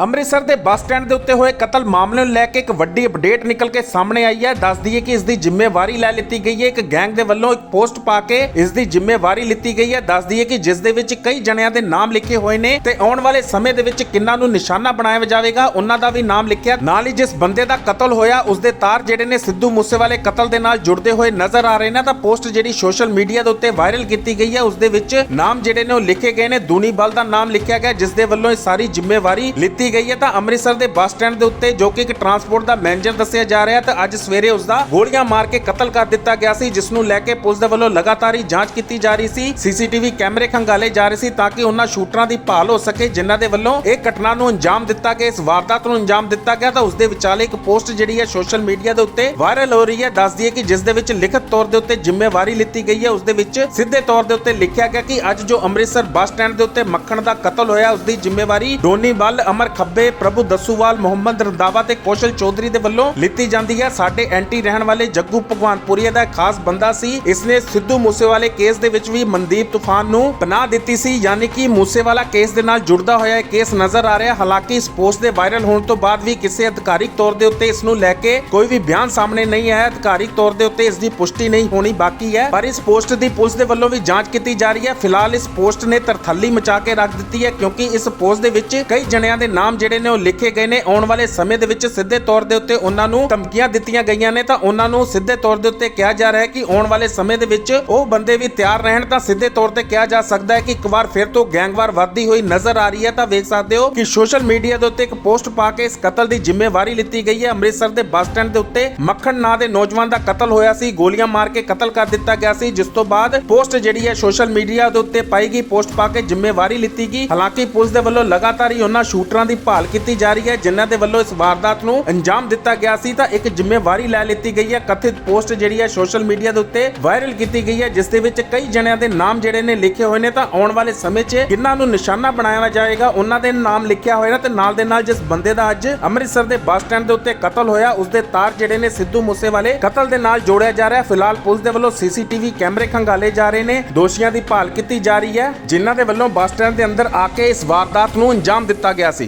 ਅੰਮ੍ਰਿਤਸਰ ਦੇ bus stand ਦੇ ਉੱਤੇ ਹੋਏ ਕਤਲ ਮਾਮਲੇ ਨੂੰ ਲੈ ਕੇ ਇੱਕ ਵੱਡੀ ਅਪਡੇਟ ਨਿਕਲ ਕੇ ਸਾਹਮਣੇ ਆਈ ਹੈ। ਦੱਸ ਦਈਏ ਕਿ ਇਸ ਦੀ ਜ਼ਿੰਮੇਵਾਰੀ ਲੈ ਲਿੱਤੀ ਗਈ ਹੈ। ਇੱਕ ਗੈਂਗ ਦੇ ਵੱਲੋਂ ਇੱਕ ਪੋਸਟ ਪਾ ਕੇ ਇਸ ਦੀ ਜ਼ਿੰਮੇਵਾਰੀ ਲਿੱਤੀ ਗਈ ਹੈ। ਦੱਸ ਦਈਏ ਕਿ ਜਿਸ ਦੇ ਵਿੱਚ ਕਈ ਜਣਿਆਂ ਦੇ ਨਾਮ ਲਿਖੇ ਹੋਏ ਨੇ ਤੇ ਆਉਣ ਵਾਲੇ ਸਮੇਂ ਦੇ ਵਿੱਚ ਕਿੰਨਾਂ ਨੂੰ ਨਿਸ਼ਾਨਾ ਬਣਾਇਆ ਜਾਵੇਗਾ, ਉਹਨਾਂ ਦਾ ਵੀ ਨਾਮ ਲਿਖਿਆ। ਨਾਲ ਹੀ ਜਿਸ ਬੰਦੇ ਦਾ ਕਤਲ ਹੋਇਆ, ਉਸ ਦੇ ਤਾਰ ਜਿਹੜੇ ਨੇ ਸਿੱਧੂ ਮੂਸੇਵਾਲੇ ਕਤਲ ਦੇ ਨਾਲ ਜੁੜਦੇ ਹੋਏ ਨਜ਼ਰ ਆ ਰਹੇ ਨੇ। ਤਾਂ ਪੋਸਟ ਜਿਹੜੀ ਸੋਸ਼ਲ ਮੀਡੀਆ ਦੇ ਉੱਤੇ ਵਾਇਰਲ ਕੀਤੀ ਗਈ ਹੈ, ਉਸ ਦੇ ਵਿੱਚ ਨਾਮ ਜਿਹੜੇ ਨੇ ਉਹ ਲਿਖੇ ਗਏ ਨੇ। ਦੂਨੀ ਬਲ ਦਾ ਨਾਮ ਲਿਖਿਆ ਗਿਆ, ਜਿਸ ਦੇ ਵੱਲੋਂ ਇਹ ਸਾਰੀ ਜ਼ਿੰਮੇਵਾਰੀ ਲਿੱਤੀ ਗਈ ਹੈ ਤਾਂ ਅੰਮ੍ਰਿਤਸਰ ਦੇ ਬੱਸ ਸਟੈਂਡ ਦੇ ਉੱਤੇ ਜੋ ਕਿ ਇੱਕ ਟਰਾਂਸਪੋਰਟ ਦਾ ਮੈਨੇਜਰ ਦੱਸਿਆ ਜਾ ਰਿਹਾ ਤਾਂ ਅੱਜ ਸਵੇਰੇ ਉਸ ਦਾ ਗੋਲੀਆਂ ਮਾਰ ਕੇ ਕਤਲ ਕਰ ਦਿੱਤਾ ਗਿਆ ਸੀ, ਜਿਸ ਨੂੰ ਲੈ ਕੇ ਪੁਲਿਸ ਦੇ ਵੱਲੋਂ ਲਗਾਤਾਰ ਜਾਂਚ ਕੀਤੀ ਜਾ ਰਹੀ ਸੀ। ਸੀਸੀਟੀਵੀ ਕੈਮਰੇ ਖੰਗਾਲੇ ਜਾ ਰਹੇ ਸੀ ਤਾਂ ਕਿ ਉਹਨਾਂ ਸ਼ੂਟਰਾਂ ਦੀ ਭਾਲ ਹੋ ਸਕੇ, ਜਿਨ੍ਹਾਂ ਦੇ ਵੱਲੋਂ ਇਹ ਘਟਨਾ ਨੂੰ ਅੰਜਾਮ ਦਿੱਤਾ ਗਿਆ, ਇਸ ਵਾਰਦਾਤ ਨੂੰ ਅੰਜਾਮ ਦਿੱਤਾ ਗਿਆ ਤਾਂ ਉਸ ਦੇ ਵਿਚਾਲੇ ਇੱਕ ਪੋਸਟ ਜਿਹੜੀ ਹੈ ਸੋਸ਼ਲ ਮੀਡੀਆ ਦੇ ਉੱਤੇ ਵਾਇਰਲ ਹੋ ਰਹੀ ਹੈ। ਦੱਸਦੀ ਦਈਏ ਕਿ ਜਿਸ ਦੇ ਵਿੱਚ ਲਿਖਤ ਤੌਰ ਦੇ ਉੱਤੇ ਜ਼ਿੰਮੇਵਾਰੀ ਲਿੱਤੀ ਗਈ ਹੈ ਉਸ ਦੇ ਵਿੱਚ ਸਿੱਧੇ ਤੌਰ ਦੇ ਉੱਤੇ ਲਿਖਿਆ ਗਿਆ ਕਿ ਅੱਜ ਜੋ ਅੰਮ੍ਰਿਤਸਰ ਬੱਸ ਸਟੈਂਡ ਦੇ ਉੱਤੇ ਮੱਖਣ ਦਾ ਕਤਲ ਹੋਇਆ ਉਸ ਦੀ ਜ਼ਿੰਮੇਵਾਰੀ ਡੋਨੀ ਬੱਲ ਅਮਰ ਖੱਬੇ ਪ੍ਰਭੂ ਦਸੂਵਾਲ ਮੁਹੰਮਦ ਰੰਦਾਵਾ ਤੇ ਕੌਸ਼ਲ ਚੌਧਰੀ ਦੇ ਵੱਲੋਂ ਲਿੱਤੀ ਜਾਂਦੀ ਹੈ। ਸਾਡੇ ਐਂਟੀ ਰਹਿਣ ਵਾਲੇ ਜੱਗੂ ਭਗਵਾਨਪੁਰੀਆ ਦਾ ਖਾਸ ਬੰਦਾ ਸੀ। ਇਸਨੇ ਸਿੱਧੂ ਮੂਸੇਵਾਲੇ ਕੇਸ ਦੇ ਵਿੱਚ ਵੀ ਮਨਦੀਪ ਤੂਫਾਨ ਨੂੰ ਪਨਾਹ ਦਿੱਤੀ ਸੀ। ਯਾਨੀ ਕਿ ਮੂਸੇਵਾਲਾ ਕੇਸ ਦੇ ਨਾਲ ਜੁੜਦਾ ਹੋਇਆ ਇਹ ਕੇਸ ਨਜ਼ਰ ਆ ਰਿਹਾ। ਹਾਲਾਂਕਿ ਇਸ ਪੋਸਟ ਦੇ ਵਾਇਰਲ ਹੋਣ ਤੋਂ ਬਾਅਦ ਵੀ ਕਿਸੇ ਅਧਿਕਾਰਿਕ ਤੌਰ ਦੇ ਉੱਤੇ ਇਸ ਨੂੰ ਲੈ ਕੇ ਕੋਈ ਵੀ ਬਿਆਨ ਸਾਹਮਣੇ ਨਹੀਂ ਆਇਆ। ਅਧਿਕਾਰਿਕ ਤੌਰ ਦੇ ਉੱਤੇ ਇਸ ਦੀ ਪੁਸ਼ਟੀ ਨਹੀਂ ਹੋਣੀ ਬਾਕੀ ਹੈ। ਪਰ ਇਸ ਪੋਸਟ ਦੀ ਪੁਲਿਸ ਦੇ ਵੱਲੋਂ ਵੀ ਜਾਂਚ ਕੀਤੀ ਜਾ ਰਹੀ ਹੈ। ਫਿਲਹਾਲ ਇਸ ਪੋਸਟ ਨੇ ਤਰਥੱਲੀ ਮਚਾ ਕੇ ਰੱਖ ਦਿੱਤੀ ਹੈ। ਕਿਉਂਕਿ ਇਸ ਪੋਸਟ ਦੇ ਵਿੱਚ ਕਈ ਜਣਿਆਂ ਦੇ ਨਾਮ ਜਿਹੜੇ ਨੇ ਉਹ ਲਿਖੇ ਗਏ ਨੇ। ਆਉਣ ਵਾਲੇ ਸਮੇਂ ਦੇ ਵਿੱਚ ਸਿੱਧੇ ਤੌਰ ਦੇ ਉੱਤੇ ਉਹਨਾਂ ਨੂੰ ਧਮਕੀਆਂ ਦਿੱਤੀਆਂ ਗਈਆਂ ਨੇ ਤਾਂ ਉਹਨਾਂ ਨੂੰ ਸਿੱਧੇ ਤੌਰ ਦੇ ਉੱਤੇ ਕਿਹਾ ਜਾ ਰਿਹਾ ਹੈ ਕਿ ਆਉਣ ਵਾਲੇ ਸਮੇਂ ਦੇ ਵਿੱਚ ਉਹ ਬੰਦੇ ਵੀ ਤਿਆਰ ਰਹਿਣ ਤਾਂ ਸਿੱਧੇ ਤੌਰ ਤੇ ਕਿਹਾ ਜਾ ਸਕਦਾ ਹੈ ਕਿ ਇੱਕ ਵਾਰ ਫਿਰ ਤੋਂ ਗੈਂਗਵਾਰ ਵੱਧਦੀ ਹੋਈ ਨਜ਼ਰ ਆ ਰਹੀ ਹੈ। ਤਾਂ ਵੇਖ ਸਕਦੇ ਹੋ ਕਿ ਸੋਸ਼ਲ ਮੀਡੀਆ ਦੇ ਉੱਤੇ ਇੱਕ ਪੋਸਟ ਪਾ ਕੇ ਇਸ ਕਤਲ ਦੀ ਜ਼ਿੰਮੇਵਾਰੀ ਲਿੱਤੀ ਗਈ ਹੈ। ਅੰਮ੍ਰਿਤਸਰ ਦੇ ਬੱਸ ਸਟੈਂਡ ਦੇ ਉੱਤੇ ਮੱਖਣ ਨਾਂ ਦੇ ਨੌਜਵਾਨ ਦਾ ਕਤਲ ਹੋਇਆ ਸੀ। ਗੋਲੀਆਂ ਮਾਰ ਕੇ ਕਤਲ ਕਰ ਦਿੱਤਾ ਗਿਆ ਸੀ। ਜਿਸ ਤੋਂ ਬਾਅਦ ਪੋਸਟ ਜਿਹੜੀ ਹੈ ਸੋਸ਼ਲ ਮੀਡੀਆ ਦੇ ਉੱਤੇ ਪਾਈ ਗਈ। ਪੋਸਟ ਪਾ ਕੇ ਜ਼ਿੰਮੇਵਾਰੀ ਲਿੱਤੀ ਗਈ। ਹਾਲਾਂਕਿ ਪੁਲਿਸ ਦੇ ਵੱਲੋਂ ਲਗਾਤਾਰ ਹੀ ਉਹਨਾਂ ਸ਼ੂਟਰਾਂ ਦੀ ਭਾਲ ਕੀਤੀ ਜਾ ਰਹੀ ਹੈ, ਜਿਨ੍ਹਾਂ ਦੇ ਵੱਲੋਂ ਇਸ ਵਾਰਦਾਤ ਨੂੰ ਅੰਜਾਮ ਦਿੱਤਾ ਗਿਆ ਸੀ, ਤਾਂ ਇੱਕ ਜ਼ਿੰਮੇਵਾਰੀ ਲੈ ਲਿੱਤੀ ਗਈ ਹੈ। ਕਥਿਤ ਪੋਸਟ ਜਿਹੜੀ ਹੈ, ਸੋਸ਼ਲ ਮੀਡੀਆ ਦੇ ਉੱਤੇ ਵਾਇਰਲ ਕੀਤੀ ਗਈ ਹੈ, ਜਿਸ ਦੇ ਵਿੱਚ ਕਈ ਜਣਿਆਂ ਦੇ ਨਾਮ ਜਿਹੜੇ ਨੇ ਲਿਖੇ ਹੋਏ ਨੇ, ਤਾਂ ਆਉਣ ਵਾਲੇ ਸਮੇਂ 'ਚ ਕਿੰਨਾਂ ਨੂੰ ਨਿਸ਼ਾਨਾ ਬਣਾਇਆ ਜਾਏਗਾ, ਉਹਨਾਂ ਦੇ ਨਾਮ ਲਿਖਿਆ ਹੋਇਆ ਤੇ ਨਾਲ ਦੇ ਨਾਲ ਜਿਸ ਬੰਦੇ ਦਾ ਅੱਜ ਅੰਮ੍ਰਿਤਸਰ ਦੇ ਬੱਸ ਸਟੈਂਡ ਦੇ ਉੱਤੇ ਕਤਲ ਹੋਇਆ, ਉਸ ਦੇ ਤਾਰ ਜਿਹੜੇ ਨੇ ਸਿੱਧੂ ਮੂਸੇਵਾਲੇ ਕਤਲ ਦੇ ਨਾਲ ਜੋੜਿਆ ਜਾ ਰਿਹਾ ਫਿਲਹਾਲ ਪੁਲਿਸ ਦੇ ਵੱਲੋਂ ਸੀਸੀਟੀਵੀ ਕੈਮਰੇ ਖੰਗਾਲੇ ਜਾ ਰਹੇ ਨੇ। ਦੋਸ਼ੀਆਂ ਦੀ ਭਾਲ ਕੀਤੀ ਜਾ ਰਹੀ ਹੈ, ਜਿਨ੍ਹਾਂ ਦੇ ਵੱਲੋਂ ਬੱਸ ਸਟੈਂਡ ਦੇ ਅੰਦਰ ਆ ਕੇ ਇਸ ਵਾਰਦਾਤ ਨੂੰ ਅੰਜਾਮ ਦਿੱਤਾ ਗਿਆ ਸੀ।